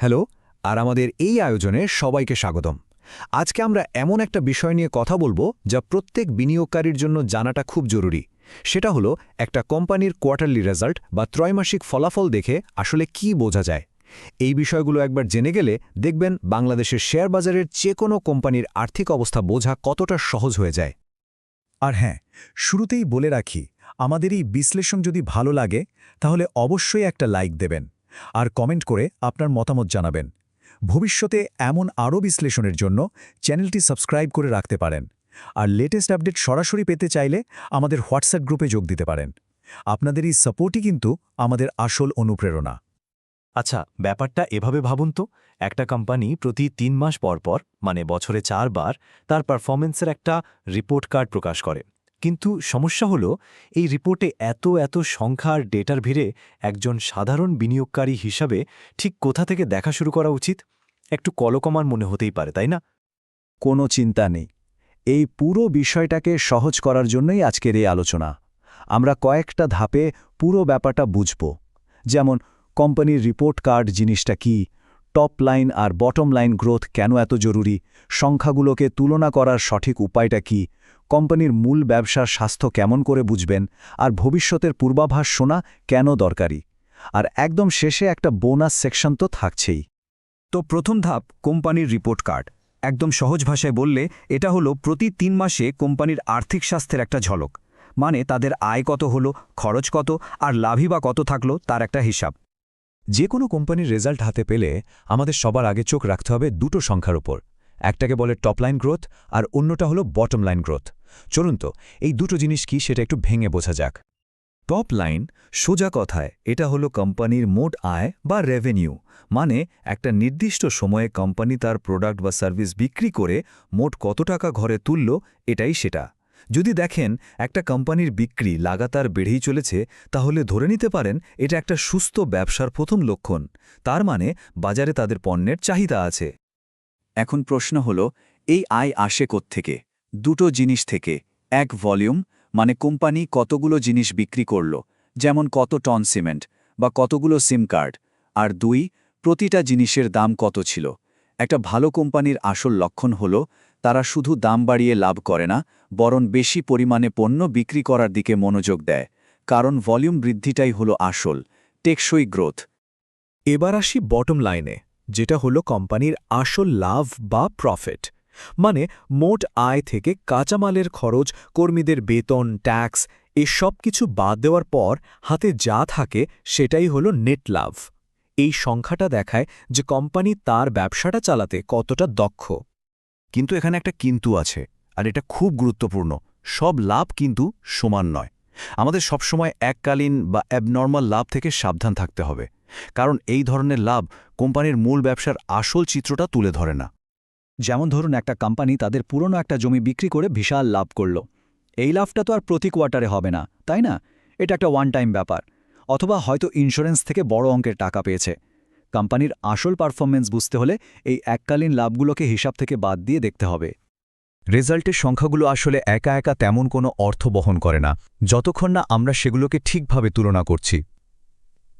Hello, আর আমাদের এই আয়োজনে সবাইকে স্বাগতম। আজকে আমরা এমন একটা বিষয় নিয়ে কথা বলব যা প্রত্যেক বিনিয়োগকারীর জন্য জানাটা খুব জরুরি। সেটা হলো একটা কোম্পানির কোয়ার্টারলি রেজাল্ট বা ত্রৈমাসিক ফলাফল দেখে আসলে কি বোঝা যায়। এই বিষয়গুলো একবার জেনে গেলে দেখবেন বাংলাদেশের শেয়ার বাজারের যে কোনো কোম্পানির আর্থিক অবস্থা বোঝা কতটা সহজ হয়ে যায়। আর হ্যাঁ শুরুতেই বলে রাখি, আমাদের এই বিশ্লেষণ যদি ভালো লাগে, তাহলে অবশ্যই একটা লাইক দেবেন। আর কমেন্ট করে আপনার মতামত জানাবেন। ভবিষ্যতে এমন আরও বিশ্লেষণের জন্য চ্যানেলটি সাবস্ক্রাইব করে রাখতে পারেন। আর লেটেস্ট আপডেট সরাসরি পেতে চাইলে আমাদের হোয়াটসঅ্যাপ গ্রুপে যোগ দিতে পারেন। আপনাদের এই সাপোর্টই কিন্তু আমাদের আসল অনুপ্রেরণা। আচ্ছা ব্যাপারটা এভাবে ভাবুন তো, একটা কোম্পানি প্রতি তিন মাস পর পর মানে বছরে চারবার, তার পারফরমেন্সের একটা রিপোর্ট কার্ড প্রকাশ করে। কিন্তু সমস্যা হলো, এই রিপোর্টে এত এত সংখ্যা আর ডেটার ভিড়ে একজন সাধারণ বিনিয়োগকারী হিসাবে ঠিক কোথা থেকে দেখা শুরু করা উচিত? একটু কলকমার মনে হতেই পারে, তাই না? কোনো চিন্তা নেই। এই পুরো বিষয়টাকে সহজ করার জন্যই আজকের এই আলোচনা। আমরা কয়েকটা ধাপে পুরো ব্যাপারটা বুঝব। যেমন, কোম্পানির রিপোর্ট কার্ড জিনিসটা কি? টপ লাইন আর বটম লাইন গ্রোথ কেন এত জরুরি? সংখ্যাগুলোকে তুলনা করার সঠিক উপায়টা কি? কোম্পানির মূল ব্যবসার স্বাস্থ্য কেমন করে বুঝবেন আর ভবিষ্যতের পূর্বাভাস শোনা কেন দরকারি। আর একদম শেষে একটা বোনাস সেকশন তো থাকছেই। তো প্রথম ধাপ, কোম্পানির রিপোর্ট কার্ড। একদম সহজ ভাষায় বললে, এটা হলো প্রতি তিন মাসে কোম্পানির আর্থিক স্বাস্থ্যের একটা ঝলক। মানে তাদের আয় কত হলো, খরচ কত, আর লাভই বা কত থাকল, তার একটা হিসাব। যে কোনো কোম্পানির রেজাল্ট হাতে পেলে আমাদের সবার আগে চোখ রাখতে হবে দুটো সংখ্যার উপর। একটাকে বলে টপ লাইন গ্রোথ, আর অন্যটা হলো বটম লাইন গ্রোথ। চলুন তো, এই দুটো জিনিস কি সেটা একটু ভেঙে বোঝা যাক। টপ লাইন সোজা কথায়, এটা হলো কোম্পানির মোট আয় বা রেভিনিউ মানে একটা নির্দিষ্ট সময়ে কোম্পানি তার প্রোডাক্ট বা সার্ভিস বিক্রি করে মোট কত টাকা ঘরে তুলল, এটাই সেটা। যদি দেখেন, একটা কোম্পানির বিক্রি লাগাতার বেড়েই চলেছে, তাহলে ধরে নিতে পারেন, এটা একটা সুস্থ ব্যবসার প্রথম লক্ষণ, তার মানে বাজারে তাদের পণ্যের চাহিদা আছে। এখন প্রশ্ন হল, এই আয় আসে থেকে দুটো জিনিস থেকে, এক ভলিউম মানে কোম্পানি কতগুলো জিনিস বিক্রি করল, যেমন কত টন সিমেন্ট বা কতগুলো সিম কার্ড, আর দুই, প্রতিটা জিনিসের দাম কত ছিল। একটা ভালো কোম্পানির আসল লক্ষণ হল, তারা শুধু দাম বাড়িয়ে লাভ করে না, বরং বেশি পরিমাণে পণ্য বিক্রি করার দিকে মনোযোগ দেয়, কারণ ভলিউম বৃদ্ধিটাই হলো আসল, টেকসই গ্রোথ। এবার আসি বটম লাইনে, যেটা হলো কোম্পানির আসল লাভ বা প্রফিট। মানে মোট আয় থেকে কাঁচামালের খরচ, কর্মীদের বেতন ট্যাক্স এসব কিছু বাদ দেওয়ার পর হাতে যা থাকে সেটাই হলো নেট লাভ। এই সংখ্যাটা দেখায় যে কোম্পানি তার ব্যবসাটা চালাতে কতটা দক্ষ। কিন্তু এখানে একটা কিন্তু আছে, আর এটা খুব গুরুত্বপূর্ণ। সব লাভ কিন্তু সমান নয়। আমাদের সবসময় এককালীন বা অ্যাবনর্মাল লাভ থেকে সাবধান থাকতে হবে। কারণ এই ধরনের লাভ কোম্পানির মূল ব্যবসার আসল চিত্রটা তুলে ধরে না। যেমন ধরুন একটা কোম্পানি তাদের পুরনো একটা জমি বিক্রি করে বিশাল লাভ করল। এই লাভটা তো আর প্রতি কোয়ার্টারে হবে না, তাই না? এটা একটা ওয়ান টাইম ব্যাপার। অথবা হয়তো ইন্স্যুরেন্স থেকে বড় অঙ্কের টাকা পেয়েছে। কোম্পানির আসল পারফরমেন্স বুঝতে হলে এই এককালীন লাভগুলোকে হিসাব থেকে বাদ দিয়ে দেখতে হবে। রেজাল্টের সংখ্যাগুলো আসলে একা একা তেমন কোনো অর্থ বহন করে না। যতক্ষণ না আমরা সেগুলোকে ঠিকভাবে তুলনা করছি।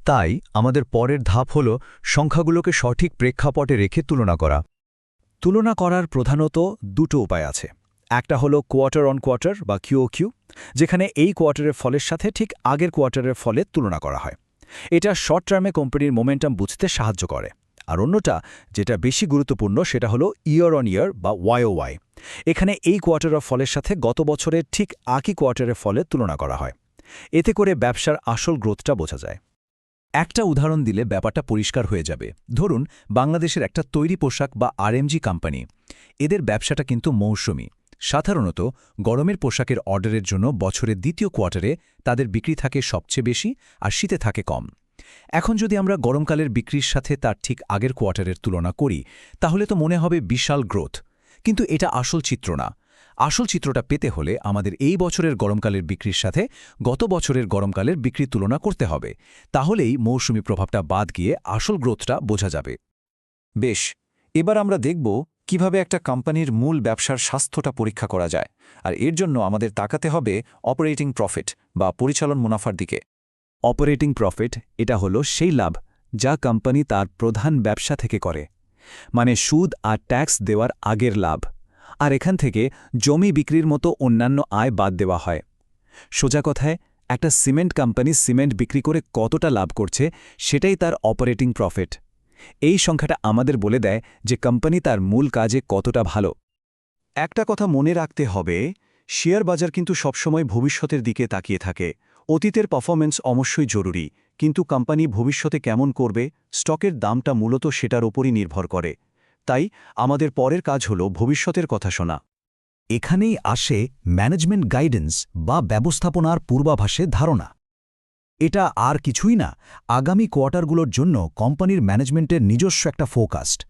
তাই আমাদের পরের ধাপ হল সংখ্যাগুলোকে সঠিক প্রেক্ষাপটে রেখে তুলনা করা। তুলনা করার প্রধানত দুটো উপায় আছে। একটা হলো কোয়ার্টার অন কোয়ার্টার বা কিউ কিউ, যেখানে এই কোয়ার্টারের ফলের সাথে ঠিক আগের কোয়ার্টারের ফলে তুলনা করা হয়। এটা শর্ট টার্মে কোম্পানির মোমেন্টাম বুঝতে সাহায্য করে। আর অন্যটা, যেটা বেশি গুরুত্বপূর্ণ, সেটা হলো ইয়ার অন ইয়ার বা ওয়াইও ওয়াই। এখানে এই কোয়ার্টারের ফলের সাথে গত বছরের ঠিক একই কোয়ার্টারের ফলে তুলনা করা হয়। এতে করে ব্যবসার আসল গ্রোথটা বোঝা যায়। একটা উদাহরণ দিলে ব্যাপারটা পরিষ্কার হয়ে যাবে। ধরুন, বাংলাদেশের একটা তৈরি পোশাক বা আরএমজি কোম্পানি। এদের ব্যবসাটা কিন্তু মৌসুমি। সাধারণত, গরমের পোশাকের অর্ডারের জন্য বছরের দ্বিতীয় কোয়ার্টারে তাদের বিক্রি থাকে সবচেয়ে বেশি আর শীতে থাকে কম। এখন যদি আমরা গরমকালের বিক্রির সাথে তার ঠিক আগের কোয়ার্টারের তুলনা করি, তাহলে তো মনে হবে বিশাল গ্রোথ। কিন্তু এটা আসল চিত্র না। আসল চিত্রটা পেতে হলে আমাদের এই বছরের গরমকালের বিক্রির সাথে গত বছরের গরমকালের বিক্রি তুলনা করতে হবে। তাহলেই মৌসুমি প্রভাবটা বাদ গিয়ে আসল গ্রোথটা বোঝা যাবে। বেশ, এবার আমরা দেখব কীভাবে একটা কোম্পানির মূল ব্যবসার স্বাস্থ্যটা পরীক্ষা করা যায়, আর এর জন্য আমাদের তাকাতে হবে অপারেটিং প্রফিট বা পরিচালন মুনাফার দিকে। অপারেটিং প্রফিট, এটা হলো সেই লাভ যা কোম্পানি তার প্রধান ব্যবসা থেকে করে মানে সুদ আর ট্যাক্স দেওয়ার আগের লাভ। আর এখান থেকে জমি বিক্রির মতো অন্যান্য আয় বাদ দেওয়া হয়। সোজা কথায়, একটা সিমেন্ট কোম্পানি সিমেন্ট বিক্রি করে কতটা লাভ করছে, সেটাই তার অপারেটিং প্রফিট। এই সংখ্যাটা আমাদের বলে দেয় যে কোম্পানি তার মূল কাজে কতটা ভালো। একটা কথা মনে রাখতে হবে, শেয়ার বাজার কিন্তু সবসময় ভবিষ্যতের দিকে তাকিয়ে থাকে। অতীতের পারফরম্যান্স অবশ্যই জরুরি, কিন্তু কোম্পানি ভবিষ্যতে কেমন করবে, স্টকের দামটা মূলত সেটার ওপরই নির্ভর করে। তাই আমাদের পরের কাজ হল ভবিষ্যতের কথা শোনা। এখানেই আসে ম্যানেজমেন্ট গাইডেন্স বা ব্যবস্থাপনার পূর্বাভাসে ধারণা। এটা আর কিছুই না, আগামী কোয়ার্টারগুলোর জন্য কোম্পানির ম্যানেজমেন্টের নিজস্ব একটা ফোকাস্ট।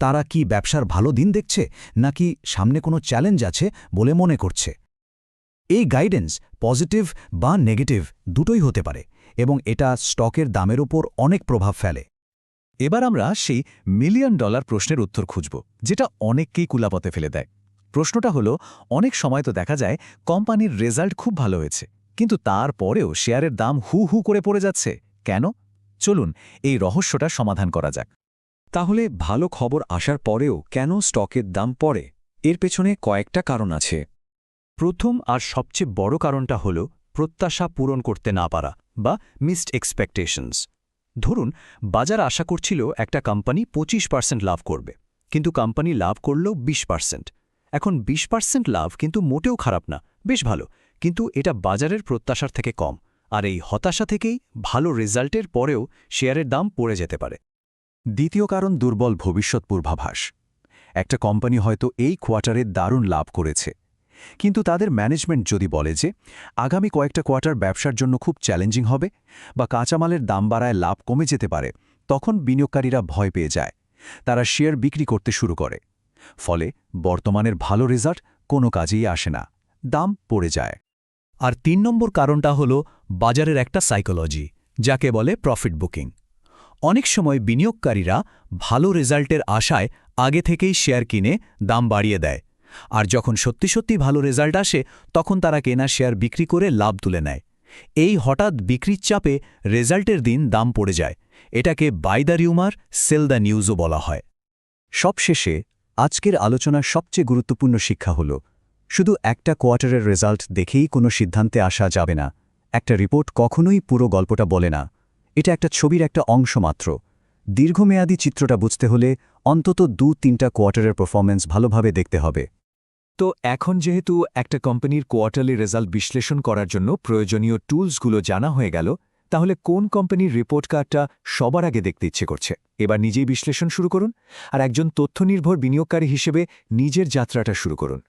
তারা কি ব্যবসার ভালো দিন দেখছে, নাকি সামনে কোনো চ্যালেঞ্জ আছে বলে মনে করছে? এই গাইডেন্স পজিটিভ বা নেগেটিভ দুটোই হতে পারে, এবং এটা স্টকের দামের ওপর অনেক প্রভাব ফেলে। এবার আমরা সেই মিলিয়ন ডলার প্রশ্নের উত্তর খুঁজব, যেটা অনেককেই কুলাপথে ফেলে দেয়। প্রশ্নটা হলো, অনেক সময় তো দেখা যায় কোম্পানির রেজাল্ট খুব ভালো হয়েছে, কিন্তু তারপরেও শেয়ারের দাম হু হু করে পড়ে যাচ্ছে। কেন? চলুন, এই রহস্যটা সমাধান করা যাক। তাহলে ভালো খবর আসার পরেও কেন স্টকের দাম পড়ে? এর পেছনে কয়েকটা কারণ আছে। প্রথম আর সবচেয়ে বড় কারণটা হল, প্রত্যাশা পূরণ করতে না পারা বা মিসড এক্সপেকটেশনস ধরুন, বাজার আশা করছিল একটা কোম্পানি পঁচিশ পার্সেন্ট লাভ করবে, কিন্তু কোম্পানি লাভ করল বিশ পার্সেন্ট এখন বিশ পার্সেন্ট লাভ কিন্তু মোটেও খারাপ না, বেশ ভালো, কিন্তু এটা বাজারের প্রত্যাশার থেকে কম, আর এই হতাশা থেকেই ভালো রেজাল্টের পরেও শেয়ারের দাম পড়ে যেতে পারে। দ্বিতীয় কারণ দুর্বল ভবিষ্যৎ পূর্বাভাস। একটা কোম্পানি হয়তো এই কোয়ার্টারে দারুণ লাভ করেছে কিন্তু তাদের ম্যানেজমেন্ট যদি বলে যে, আগামী কয়েকটা কোয়ার্টার ব্যবসার জন্য খুব চ্যালেঞ্জিং হবে বা কাঁচামালের দাম বাড়ায় লাভ কমে যেতে পারে, তখন বিনিয়োগকারীরা ভয় পেয়ে যায়। তারা শেয়ার বিক্রি করতে শুরু করে। ফলে বর্তমানের ভালো রেজাল্ট কোনো কাজেই আসে না, দাম পড়ে যায়। আর তিন নম্বর কারণটা হল বাজারের একটা সাইকোলজি যাকে বলে প্রফিট বুকিং অনেক সময় বিনিয়োগকারীরা ভালো রেজাল্টের আশায় আগে থেকেই শেয়ার কিনে দাম বাড়িয়ে দেয় আর যখন সত্যি সত্যি ভালো রেজাল্ট আসে, তখন তারা কেনা শেয়ার বিক্রি করে লাভ তুলে নেয়। এই হঠাৎ বিক্রির চাপে রেজাল্টের দিন দাম পড়ে যায়। এটাকে buy the rumour, sell the নিউজও বলা হয়। সবশেষে, আজকের আলোচনার সবচেয়ে গুরুত্বপূর্ণ শিক্ষা হল, শুধু একটা কোয়ার্টারের রেজাল্ট দেখেই কোনো সিদ্ধান্তে আসা যাবে না। একটা রিপোর্ট কখনোই পুরো গল্পটা বলে না। এটা একটা ছবির একটা অংশ মাত্র। দীর্ঘমেয়াদী চিত্রটা বুঝতে হলে অন্তত দু তিনটা কোয়ার্টারের পারফরম্যান্স ভালোভাবে দেখতে হবে। তো এখন যেহেতু একটা কোম্পানির কোয়ার্টারলি রেজাল্ট বিশ্লেষণ করার জন্য প্রয়োজনীয় টুলসগুলো জানা হয়ে গেল, তাহলে কোন কোম্পানির রিপোর্ট কার্ডটা সবার আগে দেখতে ইচ্ছে করছে? এবার নিজেই বিশ্লেষণ শুরু করুন আর একজন তথ্য নির্ভর বিনিয়োগকারী হিসেবে নিজের যাত্রাটা শুরু করুন।